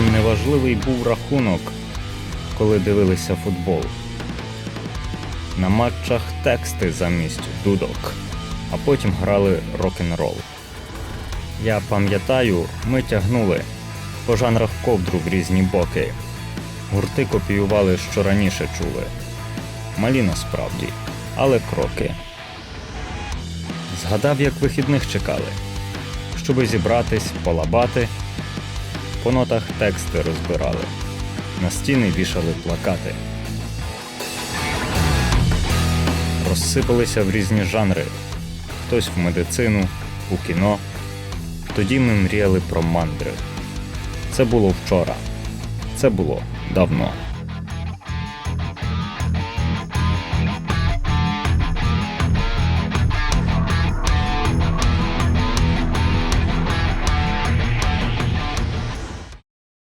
неважливий був рахунок, коли дивилися футбол. На матчах тексти замість дудок, а потім грали рок-н-рол. Я пам'ятаю, ми тягнули по жанрах ковдру в різні боки. Гурти копіювали, що раніше чули. Малі насправді, але кроки. Згадав, як вихідних чекали, щоби зібратись, полабати. По нотах тексти розбирали, на стіни вішали плакати. Розсипалися в різні жанри, хтось в медицину, у кіно. Тоді ми мріяли про мандри. Це було вчора, це було давно.